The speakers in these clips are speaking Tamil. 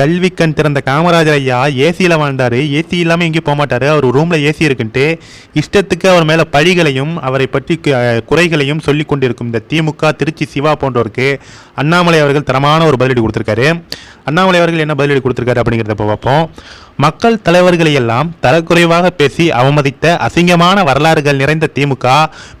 கல்வி கண் திறந்த காமராஜர் ஐயா ஏசியில் வாழ்ந்தார். ஏசி இல்லாமல் எங்கேயும் போக மாட்டார் அவர் ரூமில் ஏசி இருக்குன்ட்டு இஷ்டத்துக்கு அவர் மேலே பழிகளையும் அவரை பற்றி குறைகளையும் சொல்லி கொண்டிருக்கும் இந்த திமுக திருச்சி சிவா போன்றோருக்கு அண்ணாமலை அவர்கள் தரமான ஒரு பதிலடி கொடுத்துருக்காரு. அண்ணாமலை அவர்கள் என்ன பதிலடி கொடுத்துருக்காரு அப்படிங்கிறத பார்ப்போம். மக்கள் தலைவர்களை எல்லாம் தரக்குறைவாக பேசி அவமதித்த அசிங்கமான வரலாறுகள் நிறைந்த திமுக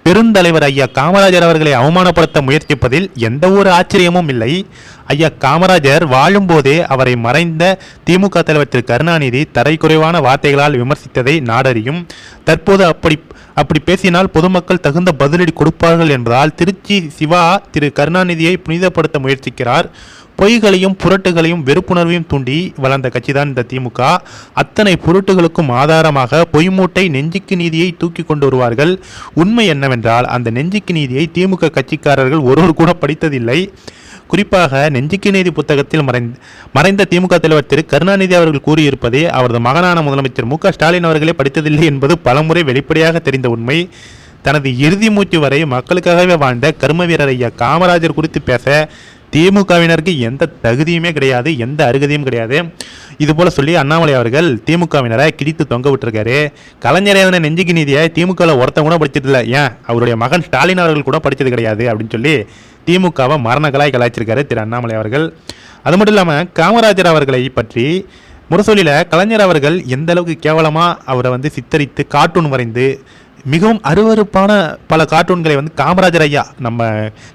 பெருந்தலைவர் ஐயா காமராஜர் அவர்களை அவமானப்படுத்த முயற்சிப்பதில் எந்த ஒரு ஆச்சரியமும் இல்லை. ஐயா காமராஜர் வாழும்போதே அவரை மறைந்த திமுக தலைவர் திரு. கருணாநிதி தரைக்குறைவான வார்த்தைகளால் விமர்சித்ததை நாடறியும். தற்போது அப்படி அப்படி பேசினால் பொதுமக்கள் தகுந்த பதிலடி கொடுப்பார்கள் என்பதால் திருச்சி சிவா திரு. கருணாநிதியை புனிதப்படுத்த முயற்சிக்கிறார். பொய்களையும் புரட்டுகளையும் வெறுப்புணர்வையும் தூண்டி வளர்ந்த கட்சிதான் இந்த திமுக. அத்தனை புரட்டுகளுக்கும் ஆதாரமாக பொய் மூட்டை நெஞ்சுக்கு நீதியை தூக்கி கொண்டு வருவார்கள். உண்மை என்னவென்றால் அந்த நெஞ்சுக்கு நீதியை திமுக கட்சிக்காரர்கள் ஒருவர் கூட படித்ததில்லை. குறிப்பாக நெஞ்சுக்கு நீதி புத்தகத்தில் மறைந்த மறைந்த திமுக தலைவர் திரு கருணாநிதி அவர்கள் கூறியிருப்பதை அவரது மகனான முதலமைச்சர் மு ஸ்டாலின் அவர்களே படித்ததில்லை என்பது பலமுறை வெளிப்படையாக தெரிந்த உண்மை. தனது இறுதி மூச்சு வரை மக்களுக்காகவே வாழ்ந்த கர்ம வீரர் ஐயா காமராஜர் குறித்து பேச திமுகவினருக்கு எந்த தகுதியுமே கிடையாது எந்த அருகதையும் கிடையாது. இது போல சொல்லி அண்ணாமலை அவர்கள் திமுகவினரை கிழித்து தொங்க விட்டுருக்காரு. கலைஞர் நெஞ்சுக்கு நீதியை திமுகவில் ஒருத்தன் கூட படிச்சது ஏன்? அவருடைய மகன் ஸ்டாலின் அவர்கள் கூட படித்தது கிடையாது அப்படின்னு சொல்லி திமுகவை மரணங்களாய் கலாய்ச்சிருக்காரு திரு அண்ணாமலை அவர்கள். அது மட்டும் இல்லாமல் காமராஜர் அவர்களை பற்றி முரசொலியில் கலைஞர் அவர்கள் எந்த அளவுக்கு கேவலமாக அவரை வந்து சித்தரித்து கார்ட்டூன் வரைந்து மிகவும் அருவருப்பான பல கார்ட்டூன்களை வந்து காமராஜர் ஐயா நம்ம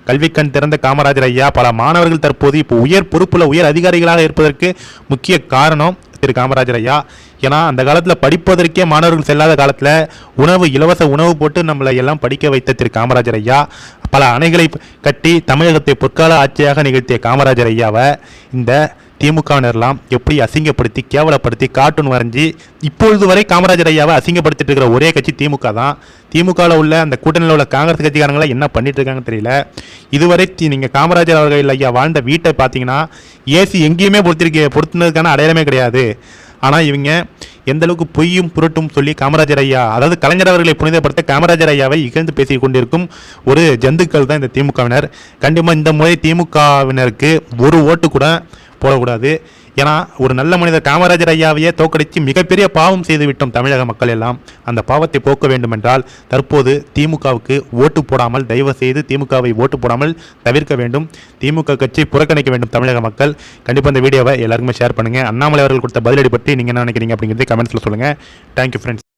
கல்விக்கண் திறந்த காமராஜர் ஐயா பல மாணவர்கள் தற்போது இப்போ உயர் பொறுப்பில் உயர் அதிகாரிகளாக இருப்பதற்கு முக்கிய காரணம் திரு காமராஜர் ஐயா. ஏன்னா அந்த காலத்தில் படிப்பதற்கே மாணவர்கள் செல்லாத காலத்தில் உணவு இலவச உணவு போட்டு நம்மளை எல்லாம் படிக்க வைத்த திரு காமராஜர் ஐயா. பல அணைகளை கட்டி தமிழகத்தை பொற்கால ஆட்சியாக நிகழ்த்திய காமராஜர் ஐயாவை இந்த திமுகவினர்லாம் எப்படி அசிங்கப்படுத்தி கேவலப்படுத்தி கார்ட்டூன் வரைஞ்சி இப்பொழுது வரை காமராஜர் ஐயாவை அசிங்கப்படுத்திட்டு இருக்கிற ஒரே கட்சி திமுக தான். திமுகவில் உள்ள அந்த கூட்டணியில் உள்ள காங்கிரஸ் கட்சிக்காரங்களாம் என்ன பண்ணிட்டு இருக்காங்கன்னு தெரியல. இதுவரை நீங்கள் காமராஜர் அவர்கள் ஐயா வாழ்ந்த வீட்டை பார்த்தீங்கன்னா ஏசி எங்கேயுமே பொறுத்திருக்க பொருத்தினதுக்கான அடையாளமே கிடையாது. ஆனால் இவங்க எந்த அளவுக்கு பொய்யும் புரட்டும் சொல்லி காமராஜர் ஐயா அதாவது கலைஞர் அவர்களை புனிதப்படுத்த காமராஜர் ஐயாவை இகழ்ந்து பேசிக் கொண்டிருக்கும் ஒரு ஜந்துக்கள் தான் இந்த திமுகவினர். கண்டிப்பாக இந்த முறை திமுகவினருக்கு ஒரு ஓட்டு கூட போடக்கூடாது. ஏன்னா ஒரு நல்ல மனிதர் காமராஜர் ஐயாவையே தோக்கடித்து மிகப்பெரிய பாவம் செய்துவிட்டோம் தமிழக மக்கள் எல்லாம். அந்த பாவத்தை போக்க வேண்டுமென்றால் தற்போது திமுகவுக்கு ஓட்டு போடாமல் தயவு செய்து திமுகவை ஓட்டு போடாமல் தவிர்க்க வேண்டும். திமுக கட்சி புறக்கணிக்க வேண்டும் தமிழக மக்கள். கண்டிப்பாக இந்த வீடியோவை எல்லாருக்குமே ஷேர் பண்ணுங்கள் அண்ணாமலை அவர்கள் கொடுத்த பதிலடி பற்றி நீங்கள் என்ன நினைக்கிறீங்க அப்படிங்கிறதை கமெண்ட்ஸில் சொல்லுங்கள் தேங்க்யூ ஃப்ரெண்ட்ஸ்